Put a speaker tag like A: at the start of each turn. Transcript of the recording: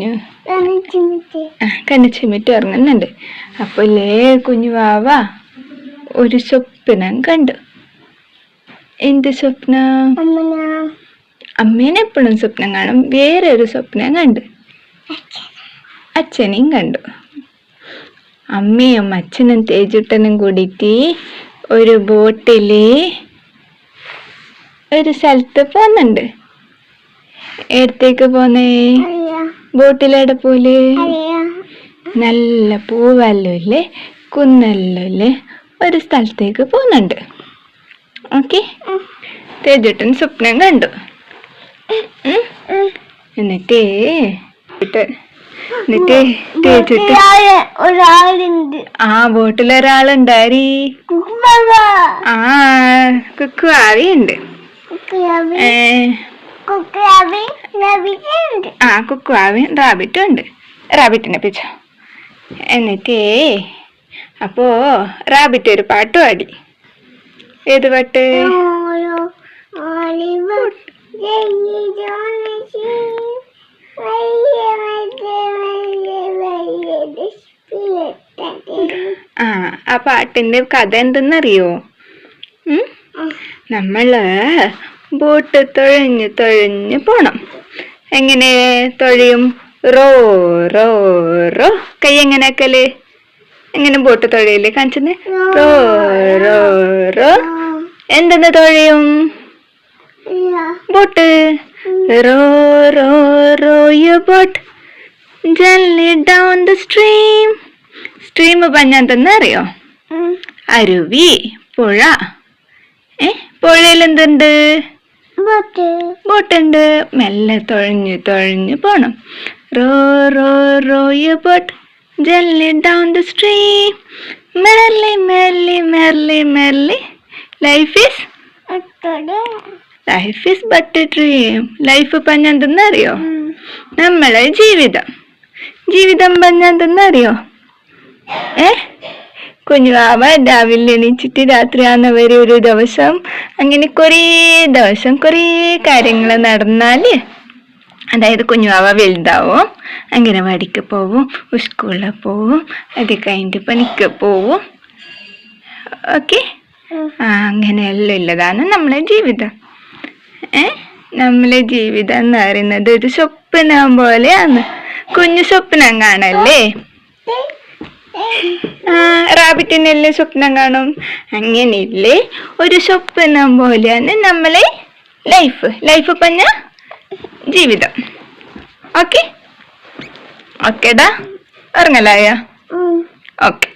A: കുഞ്ഞു. ആ കണ്ണിച്ചിമിട്ട് ഉറങ്ങുന്നുണ്ട്. അപ്പൊ ലേ കുഞ്ഞു വാവ? ഒരു സ്വപ്നം കണ്ടു. എന്ത് സ്വപ്നം?
B: അമ്മന.
A: അമ്മേനെ എപ്പോഴും സ്വപ്നം കാണും. വേറെ ഒരു സ്വപ്നം കണ്ടു. അച്ഛനെയും കണ്ടു. അമ്മയും അച്ഛനും തേജുട്ടനും കൂടിയിട്ട് ഒരു ബോട്ടിൽ ഒരു സ്ഥലത്ത് പോകുന്നുണ്ട് എടുത്തേക്ക് പോന്നേ? ബോട്ടിലെടെ പോലെ നല്ല പൂവല്ലോ ഇല്ലേ കുന്നല്ലോ ഇല്ലേ ഒരു സ്ഥലത്തേക്ക് പോകുന്നുണ്ട്. ഓക്കെ? തേജുട്ടൻ സ്വപ്നം കണ്ടു. എന്നിട്ടേ ആ ബോട്ടിൽ
B: ഒരാളുണ്ടായി
A: ആ കുക്കു ആവിയുണ്ട് ഏ.
B: കുക്കു നബിയുണ്ട്
A: ആ കുക്കു ആവി റാബിറ്റും ഉണ്ട്. റാബിറ്റിനെ പിച്ച എന്നിട്ടേ അപ്പോ റാബിറ്റ് ഒരു പാട്ട്? പാടി ഏത് പാട്ട് ആ ആ പാട്ടിന്റെ കഥ എന്തെന്നറിയോ? നമ്മൾ ബോട്ട് തൊഴഞ്ഞു തൊഴഞ്ഞു പോണം. എങ്ങനെ തൊഴിയും? Row row row. കൈ എങ്ങനെ ആക്കൽ? എങ്ങനെ ബോട്ട് തൊഴിയല്ലേ കാണിച്ചത് റോ റോ റോ. എന്തെന്ന് തൊഴിയും? Boat. Row row row you boat. Gently down the stream. Stream പഞ്ഞാൻ തന്നെ അറിയോ? അരുവി പുഴ. ഏ? പുഴയിൽ എന്തുണ്ട്? ബോട്ടുണ്ട്. മെല്ലെ തുഴഞ്ഞു തുഴഞ്ഞു പോണം. Row row row you boat. Gently down the stream. Merrily merrily merrily merrily life is life is but dream life പറഞ്ഞ എന്തെന്നറിയോ നമ്മളെ ജീവിതം. ജീവിതം പറഞ്ഞ എന്തെന്നറിയോ ഏ? കുഞ്ഞുവാവ രാവിലെ എണീച്ചിട്ട് രാത്രിയാകുന്നവരെ ഒരു ദിവസം അങ്ങനെ കുറേ ദിവസം കുറേ കാര്യങ്ങൾ നടന്നാൽ അതായത് കുഞ്ഞുവാവ വലുതാവും അംഗനവാടിക്ക് പോവും സ്കൂളിൽ പോവും അത് കഴിഞ്ഞിട്ട് പണിക്ക് പോവും. ഓക്കെ? ആ അങ്ങനെയെല്ലാം ഉള്ളതാണ് നമ്മളെ ജീവിതം. ഏ? നമ്മളെ ജീവിതം എന്ന് പറയുന്നത് ഒരു സ്വപ്നം പോലെയാണ്. കുഞ്ഞു സ്വപ്നം കാണല്ലേ? ആ റാബിറ്റിനെല്ലാം സ്വപ്നം കാണും. അങ്ങനെയല്ലേ? ഒരു സ്വപ്നം പോലെയാണ് നമ്മളെ ലൈഫ് ലൈഫ് പറഞ്ഞ ജീവിതം. ഓക്കെ ഓക്കേടാ ഇറങ്ങലായ ഓക്കെ